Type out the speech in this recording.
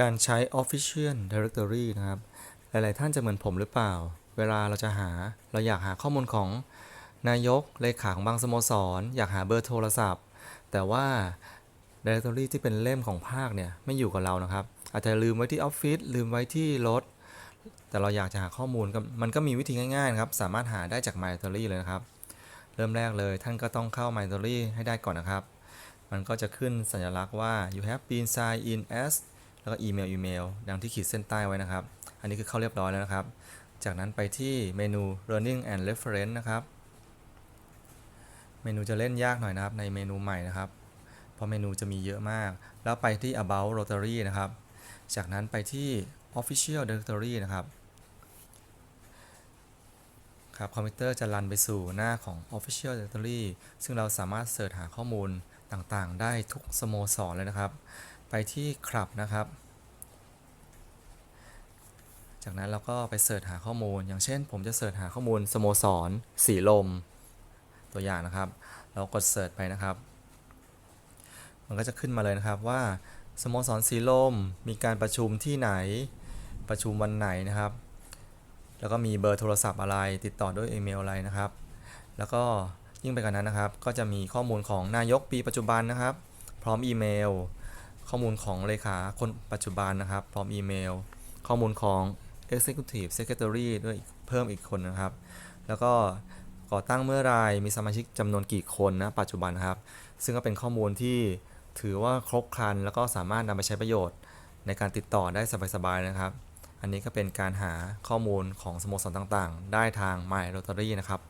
การใช้ Official Directory นะครับ หลาย ๆ ท่านจะเหมือนผมหรือเปล่า เวลาเราจะหา เราอยากหาข้อมูลของนายก เลขาของบางสโมสร อยากหาเบอร์โทรศัพท์ แต่ว่า Directory ที่เป็นเล่มของภาคเนี่ยไม่อยู่กับเรานะครับ อาจจะลืมไว้ที่ออฟฟิศ ลืมไว้ที่รถ แต่เราอยากจะหาข้อมูล มันก็มีวิธีง่ายๆนะครับ สามารถหาได้จาก My Directory เลยนะครับ เริ่มแรกเลย ท่านก็ต้องเข้า My Directory ให้ได้ก่อนนะครับ มันก็จะขึ้นสัญลักษณ์ว่า you have been signed in as แล้วก็อีเมลอีเมลดังที่ขีดเส้นใต้ไว้นะครับ อันนี้คือเข้าเรียบร้อยแล้วนะครับ จากนั้นไปที่เมนู learning and reference นะครับ เมนูจะเล่นยากหน่อยนะครับในเมนูใหม่นะครับ เพราะเมนูจะมีเยอะมาก แล้วไปที่ about rotary นะครับ จากนั้นไปที่ official directory นะครับครับคอมพิวเตอร์จะรันไปสู่หน้าของ official directory ซึ่งเราสามารถเสิร์ชหาข้อมูลต่างๆ ได้ทุกสโมสรเลยนะครับ ไปที่คลับนะครับ จากนั้นเราก็ไปเสิร์ชหาข้อมูล อย่างเช่น ผมจะเสิร์ชหาข้อมูลสโมสรสีลม ตัวอย่างนะครับ เรากดเสิร์ชไปนะครับ มันก็จะขึ้นมาเลยนะครับว่าสโมสรสีลมมีการประชุมที่ไหนประชุมวันไหนนะครับ แล้วก็มีเบอร์โทรศัพท์อะไร ติดต่อด้วยอีเมลอะไรนะครับ แล้วก็ยิ่งไปกว่านั้นนะครับ ก็จะมีข้อมูลของนายกปีปัจจุบันนะครับ พร้อมอีเมล ข้อมูลของเลขาคนปัจจุบันนะครับ พร้อมอีเมล ข้อมูลของ Executive Secretary ด้วยเพิ่มอีกคนนะครับ แล้วก็ก่อตั้งเมื่อไรมีสมาชิกจำนวนกี่คนนะปัจจุบันครับ ซึ่งก็เป็นข้อมูลที่ถือว่าครบครัน แล้วก็สามารถนำไปใช้ประโยชน์ในการติดต่อได้สบายๆนะครับ อันนี้ก็เป็นการหาข้อมูลของสโมสรต่างๆ ได้ทาง My Rotary นะครับ